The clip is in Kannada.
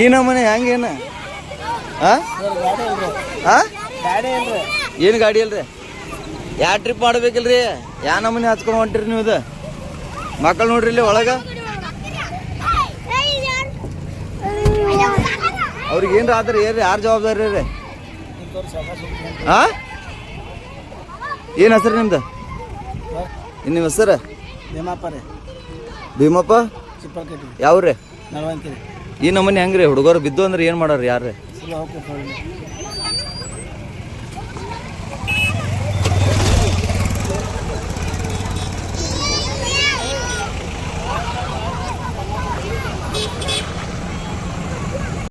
ಈ ನಮ್ಮನೆ ಹೆಂಗೇನ? ಏನು ಗಾಡಿ ಇಲ್ರಿ ಯಾವ ಟ್ರಿಪ್ ಮಾಡ್ಬೇಕಿಲ್ರಿ? ಯಾ ನಮ್ಮನೆ ಹಚ್ಕೊಂಡ್ ಹೊಂಟಿರಿ ನೀವು ಇದು? ಮಕ್ಕಳು ನೋಡ್ರಿ ಇಲ್ಲಿ ಒಳಗೆ? ಅವ್ರಿಗೆ ಏನ್ರ ಆದ್ರೆ ಏನ್ರಿ ಯಾರು ಜವಾಬ್ದಾರಿ ರೀ? ಹಾ ಏನು ಹೆಸರು ನಿಮ್ದು? ನಿಮ್ಮ ಹೆಸರು? ಭೀಮಪ್ಪ ರೀ. ಭೀಮಪ್ಪ? ಈ ನಮ್ಮನೆ ಹೆಂಗ್ರಿ? ಹುಡುಗರು ಬಿದ್ದು ಅಂದ್ರೆ ಏನು ಮಾಡೋರು ಯಾರ್ರಿ?